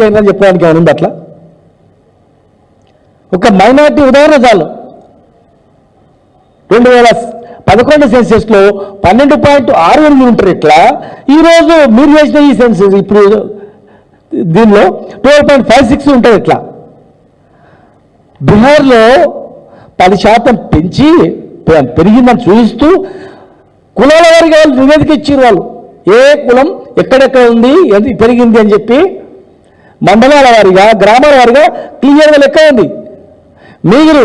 చేయాలని చెప్పడానికి ఏమైనా ఉంది అట్లా? ఒక మైనార్టీ ఉదాహరణ చాలు. రెండు వేల పదకొండు సెన్సెస్లో పన్నెండు పాయింట్ ఆరు ఎనిమిది ఉంటారు ఇట్లా. ఈరోజు మీరు చేసిన ఈ సెన్సెస్ ఇప్పుడు దీనిలో ట్వెల్వ్ పాయింట్ ఫైవ్ సిక్స్ ఉంటుంది ఇట్లా. బీహార్లో పది శాతం పెంచి పెరిగిందని చూపిస్తూ కులాల వారికి వాళ్ళు నివేదిక ఇచ్చారు వాళ్ళు. ఏ కులం ఎక్కడెక్కడ ఉంది ఎంత పెరిగింది అని చెప్పి మండలాల వారిగా గ్రామాల వారిగా క్లియర్గా లెక్క ఉంది. మీరు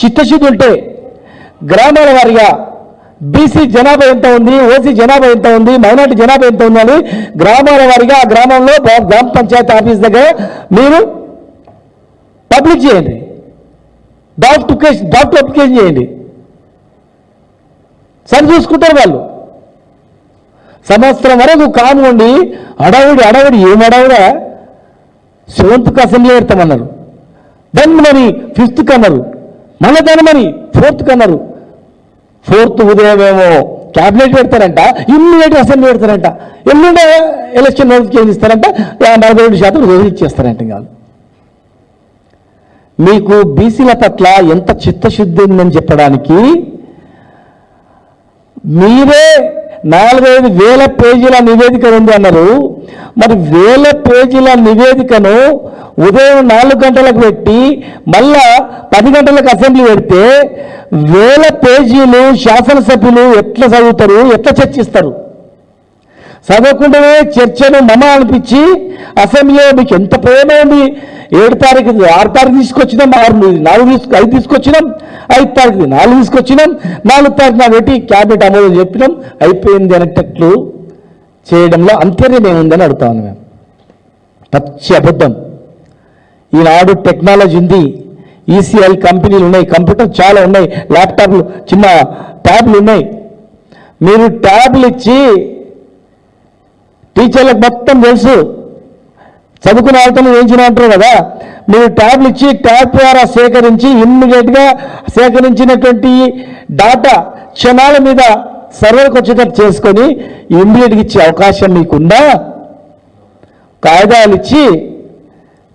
చిత్తశుద్ధి ఉంటే గ్రామాల వారిగా బీసీ జనాభా ఎంత ఉంది ఓసీ జనాభా ఎంత ఉంది మైనార్టీ జనాభా ఎంత ఉంది అని గ్రామాల వారిగా ఆ గ్రామంలో గ్రామ పంచాయతీ ఆఫీస్ దగ్గర మీరు పబ్లిక్ చేయండి. డాక్టర్ డాక్టర్ అప్లికేషన్ చేయండి. సరి చూసుకుంటారు వాళ్ళు. సంవత్సరం వరకు కానివ్వండి అడవుడి అడవుడి ఏం అడవుడా సెవెంత్కి అసెంబ్లీ పెడతామన్నారు. దాన్ని మరి ఫిఫ్త్కి అన్నారు. మళ్ళీ దాన్ని మరి ఫోర్త్కి అన్నారు. ఫోర్త్ ఉదయం ఏమో క్యాబినెట్ పెడతారంట ఇమ్మీడియట్ అసెంబ్లీ పెడతారంట. ఎల్లుండే ఎలక్షన్ నోటిఫికేషన్ ఇస్తారంట నలభై రెండు శాతం రోజు ఇచ్చేస్తారంట కాదు మీకు బీసీల పట్ల ఎంత చిత్తశుద్ధి ఉందని చెప్పడానికి మీరే నాలుగైదు వేల పేజీల నివేదిక ఉంది అన్నారు. మరి వేల పేజీల నివేదికను ఉదయం నాలుగు గంటలకు పెట్టి మళ్ళా పది గంటలకు అసెంబ్లీ పెడితే వేల పేజీలు శాసనసభ్యులు ఎట్లా చదువుతారు ఎట్లా చర్చిస్తారు? చదవకుండానే చర్చను మమ అనిపించి అసెంబ్లీలో మీకు ఎంత ప్రేమ ఉంది? ఏడు తారీఖు ఆరు తారీఖు తీసుకొచ్చినాం ఆరు నాలుగు తీసుకు ఐదు తీసుకొచ్చినాం ఐదు తారీఖు నాలుగు తీసుకొచ్చినాం నాలుగు తారీఖు నాకు పెట్టి క్యాబినెట్ ఆమోదం చెప్పినాం అయిపోయింది అనేటట్లు చేయడంలో అంతర్యం ఏముందని అడుగుతాను మేము పచ్చి అబద్ధం. ఈనాడు టెక్నాలజీ ఉంది. ఈసీఐ కంపెనీలు ఉన్నాయి. కంప్యూటర్ చాలా ఉన్నాయి. ల్యాప్టాప్లు చిన్న ట్యాబ్లు ఉన్నాయి. మీరు ట్యాబ్లు ఇచ్చి టీచర్లకు మొత్తం తెలుసు. చదువుకున్న వాళ్ళతో వేయించిన అంటారు కదా? మీరు ట్యాబ్లు ఇచ్చి ట్యాబ్ ద్వారా సేకరించి ఇమ్మీడియట్గా సేకరించినటువంటి డాటా క్షణాల మీద సర్వర్కి వచ్చేటట్టు చేసుకొని ఇమ్మీడియట్గా ఇచ్చే అవకాశం మీకుందా? కాగితాలు ఇచ్చి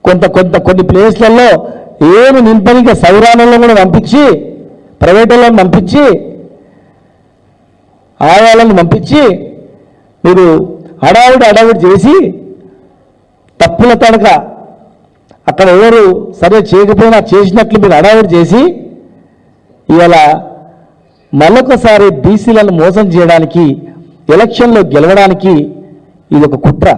కొంత కొంత కొన్ని ప్లేస్లలో ఏమి నింపనిక సౌరాణంలో కూడా పంపించి ప్రైవేట్ వాళ్ళని పంపించి ఆయాలను పంపించి మీరు అడావిడి అడావిడి చేసి తప్పుల తడక అక్కడ ఎవరు సరే చేయకపోయినా చేసినట్లు మీరు అడావిడి చేసి ఇవాళ మరొకసారి బీసీలను మోసం చేయడానికి ఎలక్షన్లో గెలవడానికి ఇది ఒక కుట్ర.